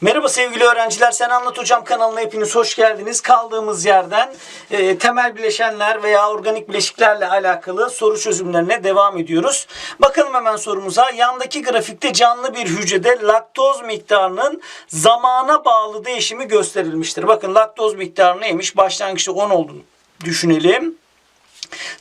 Merhaba sevgili öğrenciler. Sen Anlat Hocam kanalına hepiniz hoş geldiniz. Kaldığımız yerden e, temel bileşenler veya organik bileşiklerle alakalı soru çözümlerine devam ediyoruz. Bakalım hemen sorumuza. Yandaki grafikte canlı bir hücrede laktoz miktarının zamana bağlı değişimi gösterilmiştir. Bakın laktoz miktarı neymiş? Başlangıçta 10 olduğunu düşünelim.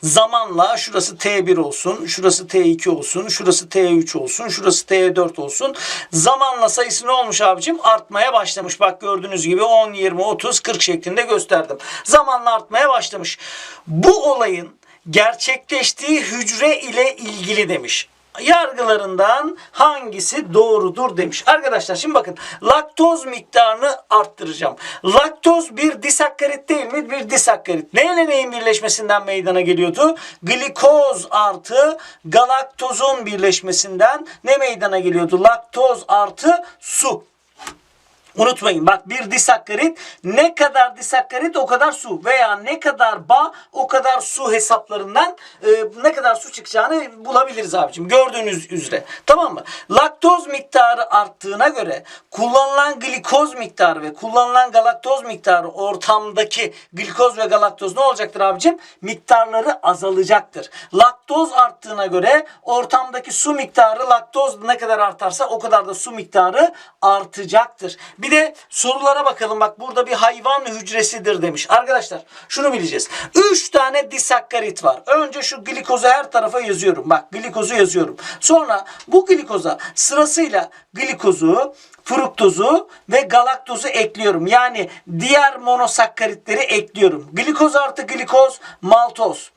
Zamanla şurası T1 olsun, şurası T2 olsun, şurası T3 olsun, şurası T4 olsun. Zamanla sayısı ne olmuş abicim? Artmaya başlamış. Bak gördüğünüz gibi 10, 20, 30, 40 şeklinde gösterdim. Zamanla artmaya başlamış. Bu olayın gerçekleştiği hücre ile ilgili demiş yargılarından hangisi doğrudur demiş. Arkadaşlar şimdi bakın laktoz miktarını arttıracağım. Laktoz bir disakkarit değil mi? Bir disakkarit. Neyle neyin birleşmesinden meydana geliyordu? Glikoz artı galaktozun birleşmesinden ne meydana geliyordu? Laktoz artı su. Unutmayın bak bir disakkarit ne kadar disakkarit o kadar su veya ne kadar bağ o kadar su hesaplarından e, ne kadar su çıkacağını bulabiliriz abicim gördüğünüz üzere tamam mı? Laktoz miktarı arttığına göre kullanılan glikoz miktarı ve kullanılan galaktoz miktarı ortamdaki glikoz ve galaktoz ne olacaktır abicim? Miktarları azalacaktır. Laktoz arttığına göre ortamdaki su miktarı laktoz ne kadar artarsa o kadar da su miktarı artacaktır. Bir de sorulara bakalım. Bak burada bir hayvan hücresidir demiş. Arkadaşlar şunu bileceğiz. 3 tane disakkarit var. Önce şu glikozu her tarafa yazıyorum. Bak glikozu yazıyorum. Sonra bu glikoza sırasıyla glikozu, fruktozu ve galaktozu ekliyorum. Yani diğer monosakkaritleri ekliyorum. Glikoz artı glikoz maltoz.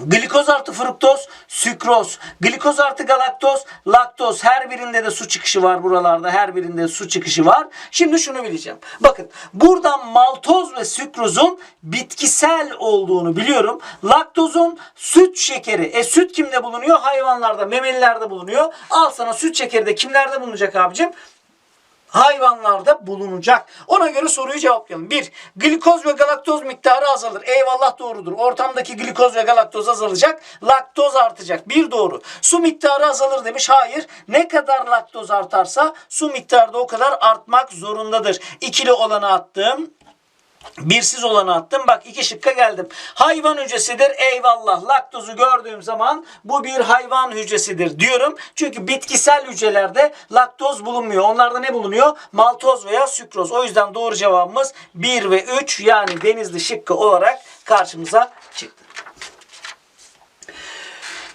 Glikoz artı fruktoz, sükroz. Glikoz artı galaktoz, laktoz. Her birinde de su çıkışı var buralarda. Her birinde su çıkışı var. Şimdi şunu bileceğim. Bakın buradan maltoz ve sükrozun bitkisel olduğunu biliyorum. Laktozun süt şekeri. E süt kimde bulunuyor? Hayvanlarda, memelilerde bulunuyor. Al sana süt şekeri de kimlerde bulunacak abicim? Hayvanlarda bulunacak. Ona göre soruyu cevaplayalım. 1. Glikoz ve galaktoz miktarı azalır. Eyvallah doğrudur. Ortamdaki glikoz ve galaktoz azalacak. Laktoz artacak. Bir doğru. Su miktarı azalır demiş. Hayır. Ne kadar laktoz artarsa su miktarı da o kadar artmak zorundadır. İkili olanı attım. Birsiz olanı attım. Bak iki şıkka geldim. Hayvan hücresidir. Eyvallah. Laktozu gördüğüm zaman bu bir hayvan hücresidir diyorum. Çünkü bitkisel hücrelerde laktoz bulunmuyor. Onlarda ne bulunuyor? Maltoz veya sükroz. O yüzden doğru cevabımız 1 ve 3 yani denizli şıkkı olarak karşımıza çıktı.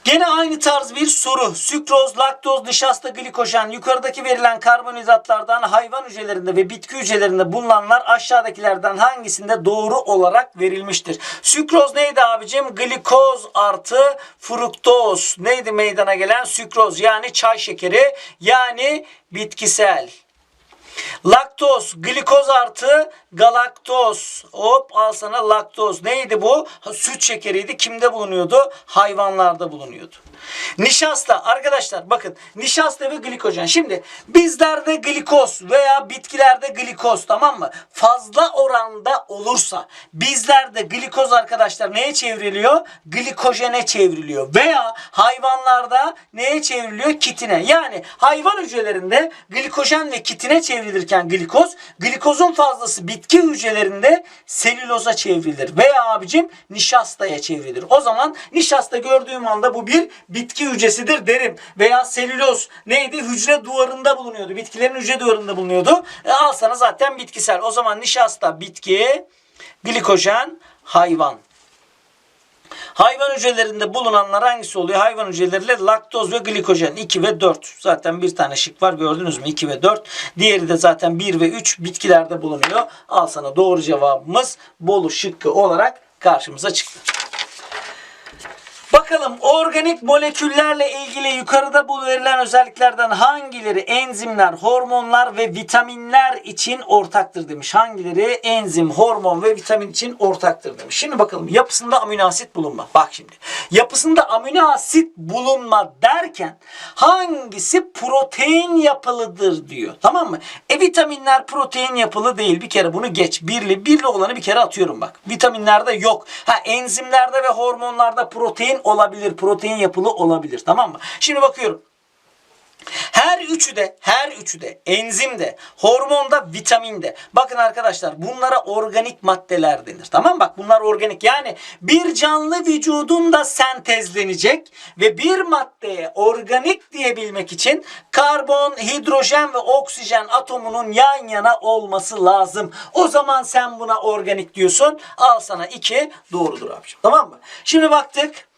Gene aynı tarz bir soru. Sükroz, laktoz, nişasta, glikojen yukarıdaki verilen karbonhidratlardan hayvan hücrelerinde ve bitki hücrelerinde bulunanlar aşağıdakilerden hangisinde doğru olarak verilmiştir? Sükroz neydi abicim? Glikoz artı fruktoz. Neydi meydana gelen? Sükroz yani çay şekeri yani bitkisel. Laktoz, glikoz artı galaktoz. Hop al sana laktoz. Neydi bu? Süt şekeriydi. Kimde bulunuyordu? Hayvanlarda bulunuyordu. Nişasta arkadaşlar bakın nişasta ve glikojen. Şimdi bizlerde glikoz veya bitkilerde glikoz tamam mı? Fazla oranda olursa bizlerde glikoz arkadaşlar neye çevriliyor? Glikojene çevriliyor. Veya hayvanlarda neye çevriliyor? Kitine. Yani hayvan hücrelerinde glikojen ve kitine çevrilirken glikoz, glikozun fazlası bitki hücrelerinde selüloza çevrilir. Veya abicim nişastaya çevrilir. O zaman nişasta gördüğüm anda bu bir bitki hücresidir derim. Veya selüloz neydi? Hücre duvarında bulunuyordu. Bitkilerin hücre duvarında bulunuyordu. E, al sana zaten bitkisel. O zaman nişasta bitki, glikojen hayvan. Hayvan hücrelerinde bulunanlar hangisi oluyor? Hayvan hücreleriyle laktoz ve glikojen 2 ve 4. Zaten bir tane şık var gördünüz mü? 2 ve 4. Diğeri de zaten 1 ve 3 bitkilerde bulunuyor. Al sana doğru cevabımız Bolu şıkkı olarak karşımıza çıktı. Bakalım organik moleküllerle ilgili yukarıda verilen özelliklerden hangileri enzimler, hormonlar ve vitaminler için ortaktır demiş. Hangileri enzim, hormon ve vitamin için ortaktır demiş. Şimdi bakalım yapısında amino asit bulunma. Bak şimdi. Yapısında amino asit bulunma derken hangisi protein yapılıdır diyor. Tamam mı? E vitaminler protein yapılı değil. Bir kere bunu geç. Birli, birli olanı bir kere atıyorum bak. Vitaminlerde yok. Ha enzimlerde ve hormonlarda protein olabilir. Protein yapılı olabilir. Tamam mı? Şimdi bakıyorum. Her üçü de, her üçü de enzimde, hormonda, vitaminde. Bakın arkadaşlar bunlara organik maddeler denir. Tamam? Bak bunlar organik. Yani bir canlı vücudunda sentezlenecek ve bir maddeye organik diyebilmek için karbon, hidrojen ve oksijen atomunun yan yana olması lazım. O zaman sen buna organik diyorsun. Al sana iki doğrudur abiciğim. Tamam mı? Şimdi baktık.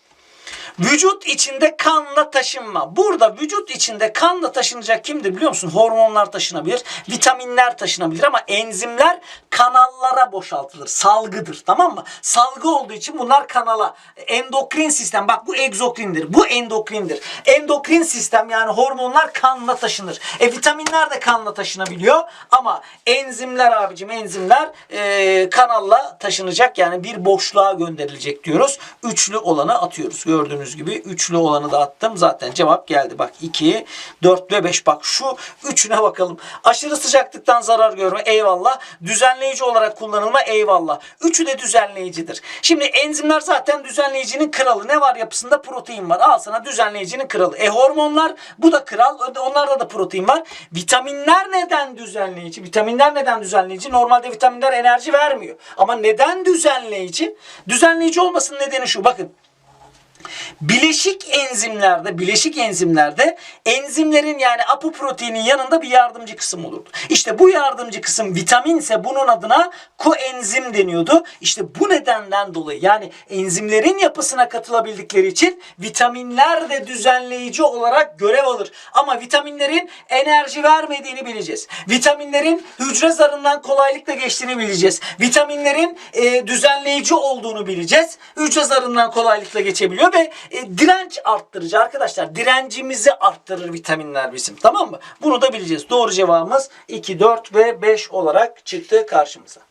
Vücut içinde kanla taşınma. Burada vücut içinde kanla taşınacak kimdir biliyor musun? Hormonlar taşınabilir, vitaminler taşınabilir ama enzimler kanallara boşaltılır. Salgıdır tamam mı? Salgı olduğu için bunlar kanala. Endokrin sistem bak bu egzokrindir. Bu endokrindir. Endokrin sistem yani hormonlar kanla taşınır. E vitaminler de kanla taşınabiliyor ama enzimler abicim enzimler e, kanalla taşınacak yani bir boşluğa gönderilecek diyoruz. Üçlü olanı atıyoruz. Gördüğünüz gibi üçlü olanı da attım. Zaten cevap geldi. Bak 2, 4 ve 5. Bak şu üçüne bakalım. Aşırı sıcaklıktan zarar görme. Eyvallah. Düzenleyici olarak kullanılma. Eyvallah. Üçü de düzenleyicidir. Şimdi enzimler zaten düzenleyicinin kralı. Ne var yapısında? Protein var. Al sana düzenleyicinin kralı. E hormonlar bu da kral. Onlarda da protein var. Vitaminler neden düzenleyici? Vitaminler neden düzenleyici? Normalde vitaminler enerji vermiyor. Ama neden düzenleyici? Düzenleyici olmasının nedeni şu. Bakın Bileşik enzimlerde, bileşik enzimlerde enzimlerin yani apoproteinin yanında bir yardımcı kısım olurdu. İşte bu yardımcı kısım vitaminse bunun adına koenzim deniyordu. İşte bu nedenden dolayı yani enzimlerin yapısına katılabildikleri için vitaminler de düzenleyici olarak görev alır. Ama vitaminlerin enerji vermediğini bileceğiz. Vitaminlerin hücre zarından kolaylıkla geçtiğini bileceğiz. Vitaminlerin e, düzenleyici olduğunu bileceğiz. Hücre zarından kolaylıkla geçebiliyor ve e, direnç arttırıcı arkadaşlar. Direncimizi arttırır vitaminler bizim. Tamam mı? Bunu da bileceğiz. Doğru cevabımız 2, 4 ve 5 olarak çıktı karşımıza.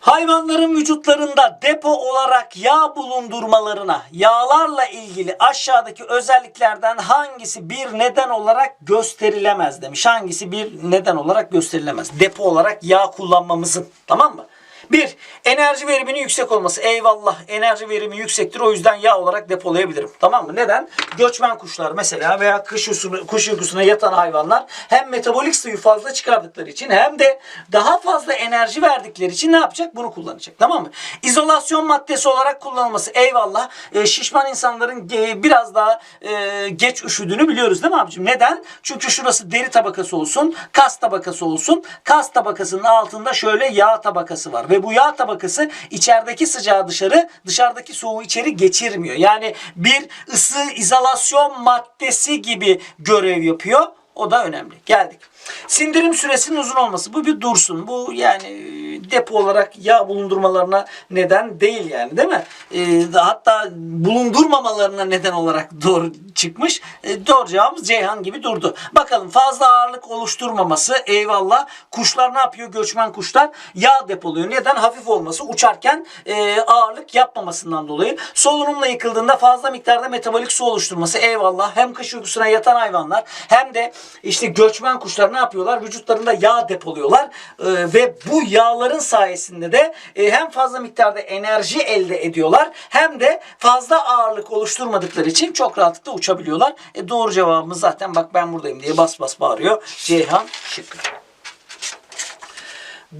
Hayvanların vücutlarında depo olarak yağ bulundurmalarına yağlarla ilgili aşağıdaki özelliklerden hangisi bir neden olarak gösterilemez demiş. Hangisi bir neden olarak gösterilemez? Depo olarak yağ kullanmamızın. Tamam mı? Bir, enerji veriminin yüksek olması. Eyvallah enerji verimi yüksektir. O yüzden yağ olarak depolayabilirim. Tamam mı? Neden? Göçmen kuşlar mesela veya kış uykusuna, kuş uykusuna yatan hayvanlar hem metabolik suyu fazla çıkardıkları için hem de daha fazla enerji verdikleri için ne yapacak? Bunu kullanacak. Tamam mı? İzolasyon maddesi olarak kullanılması. Eyvallah. E, şişman insanların e, biraz daha e, geç üşüdüğünü biliyoruz değil mi abicim? Neden? Çünkü şurası deri tabakası olsun, kas tabakası olsun. Kas tabakasının altında şöyle yağ tabakası var ve bu yağ tabakası içerideki sıcağı dışarı, dışarıdaki soğuğu içeri geçirmiyor. Yani bir ısı izolasyon maddesi gibi görev yapıyor. O da önemli. Geldik. Sindirim süresinin uzun olması. Bu bir dursun. Bu yani depo olarak yağ bulundurmalarına neden değil yani değil mi? Ee, hatta bulundurmamalarına neden olarak doğru çıkmış. Ee, doğru cevabımız Ceyhan gibi durdu. Bakalım fazla ağırlık oluşturmaması eyvallah. Kuşlar ne yapıyor? Göçmen kuşlar yağ depoluyor. Neden? Hafif olması. Uçarken e, ağırlık yapmamasından dolayı. Solunumla yıkıldığında fazla miktarda metabolik su oluşturması eyvallah. Hem kış uykusuna yatan hayvanlar hem de işte göçmen kuşlar ne yapıyorlar? Vücutlarında yağ depoluyorlar. Ee, ve bu yağların sayesinde de e, hem fazla miktarda enerji elde ediyorlar hem de fazla ağırlık oluşturmadıkları için çok rahatlıkla uçabiliyorlar. E, doğru cevabımız zaten bak ben buradayım diye bas bas bağırıyor. Ceyhan şıkkı.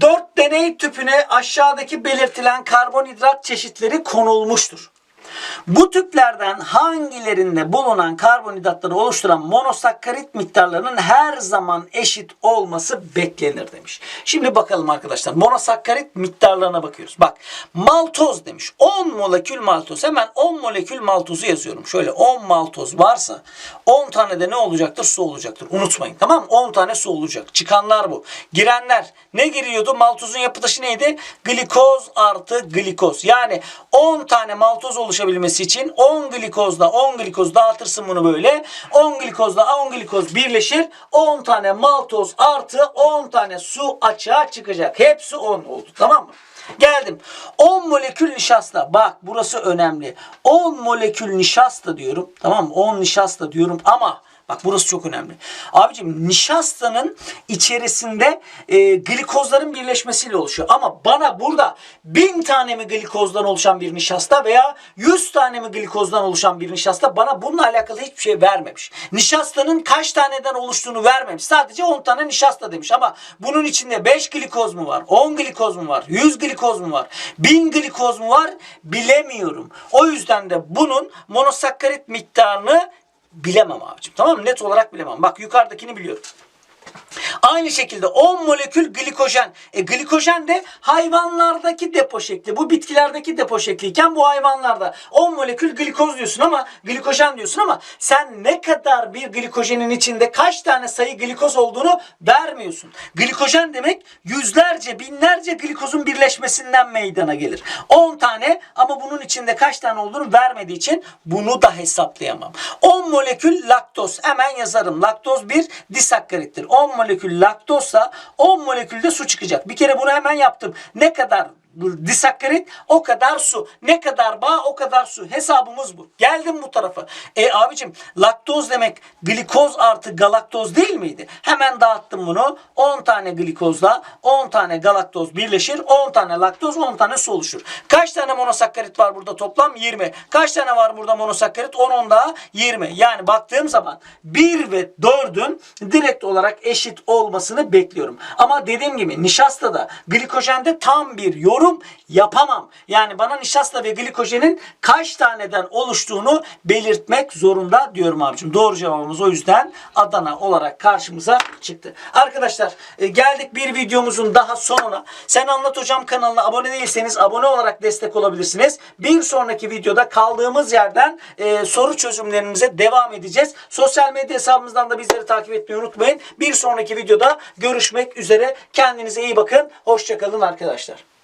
Dört deney tüpüne aşağıdaki belirtilen karbonhidrat çeşitleri konulmuştur. Bu tüplerden hangilerinde bulunan karbonhidratları oluşturan monosakkarit miktarlarının her zaman eşit olması beklenir demiş. Şimdi bakalım arkadaşlar monosakkarit miktarlarına bakıyoruz. Bak maltoz demiş. 10 molekül maltoz. Hemen 10 molekül maltozu yazıyorum. Şöyle 10 maltoz varsa 10 tane de ne olacaktır? Su olacaktır. Unutmayın tamam mı? 10 tane su olacak. Çıkanlar bu. Girenler ne giriyordu? Maltozun yapı neydi? Glikoz artı glikoz. Yani 10 tane maltoz oluşabilmesi için 10 glikozla 10 glikoz dağıtırsın bunu böyle. 10 glikozla 10 glikoz birleşir. 10 tane maltoz artı 10 tane su açığa çıkacak. Hepsi 10 oldu. Tamam mı? Geldim. 10 molekül nişasta. Bak burası önemli. 10 molekül nişasta diyorum. Tamam mı? 10 nişasta diyorum ama Bak burası çok önemli. Abicim nişastanın içerisinde e, glikozların birleşmesiyle oluşuyor. Ama bana burada bin tane mi glikozdan oluşan bir nişasta veya yüz tane mi glikozdan oluşan bir nişasta bana bununla alakalı hiçbir şey vermemiş. Nişastanın kaç taneden oluştuğunu vermemiş. Sadece 10 tane nişasta demiş ama bunun içinde 5 glikoz mu var? 10 glikoz mu var? 100 glikoz mu var? 1000 glikoz mu var? Bilemiyorum. O yüzden de bunun monosakkarit miktarını bilemem abicim. Tamam mı? Net olarak bilemem. Bak yukarıdakini biliyorum. Aynı şekilde 10 molekül glikojen. E, glikojen de hayvanlardaki depo şekli. Bu bitkilerdeki depo şekliyken bu hayvanlarda 10 molekül glikoz diyorsun ama glikojen diyorsun ama sen ne kadar bir glikojenin içinde kaç tane sayı glikoz olduğunu vermiyorsun. Glikojen demek yüzlerce binlerce glikozun birleşmesinden meydana gelir. 10 tane ama bunun içinde kaç tane olduğunu vermediği için bunu da hesaplayamam. 10 molekül laktoz hemen yazarım. Laktoz bir disakkarittir. 10 molekül laktozsa 10 molekülde su çıkacak. Bir kere bunu hemen yaptım. Ne kadar disakkarit o kadar su. Ne kadar bağ o kadar su. Hesabımız bu. Geldim bu tarafa. E abicim laktoz demek glikoz artı galaktoz değil miydi? Hemen dağıttım bunu. 10 tane glikozla 10 tane galaktoz birleşir. 10 tane laktoz 10 tane su oluşur. Kaç tane monosakkarit var burada toplam? 20. Kaç tane var burada monosakkarit? 10 10 daha 20. Yani baktığım zaman 1 ve 4'ün direkt olarak eşit olmasını bekliyorum. Ama dediğim gibi nişastada glikojende tam bir yorum yapamam. Yani bana nişasta ve glikojenin kaç taneden oluştuğunu belirtmek zorunda diyorum abicim. Doğru cevabımız o yüzden Adana olarak karşımıza çıktı. Arkadaşlar e, geldik bir videomuzun daha sonuna. Sen Anlat Hocam kanalına abone değilseniz abone olarak destek olabilirsiniz. Bir sonraki videoda kaldığımız yerden e, soru çözümlerimize devam edeceğiz. Sosyal medya hesabımızdan da bizleri takip etmeyi unutmayın. Bir sonraki videoda görüşmek üzere. Kendinize iyi bakın. Hoşçakalın arkadaşlar.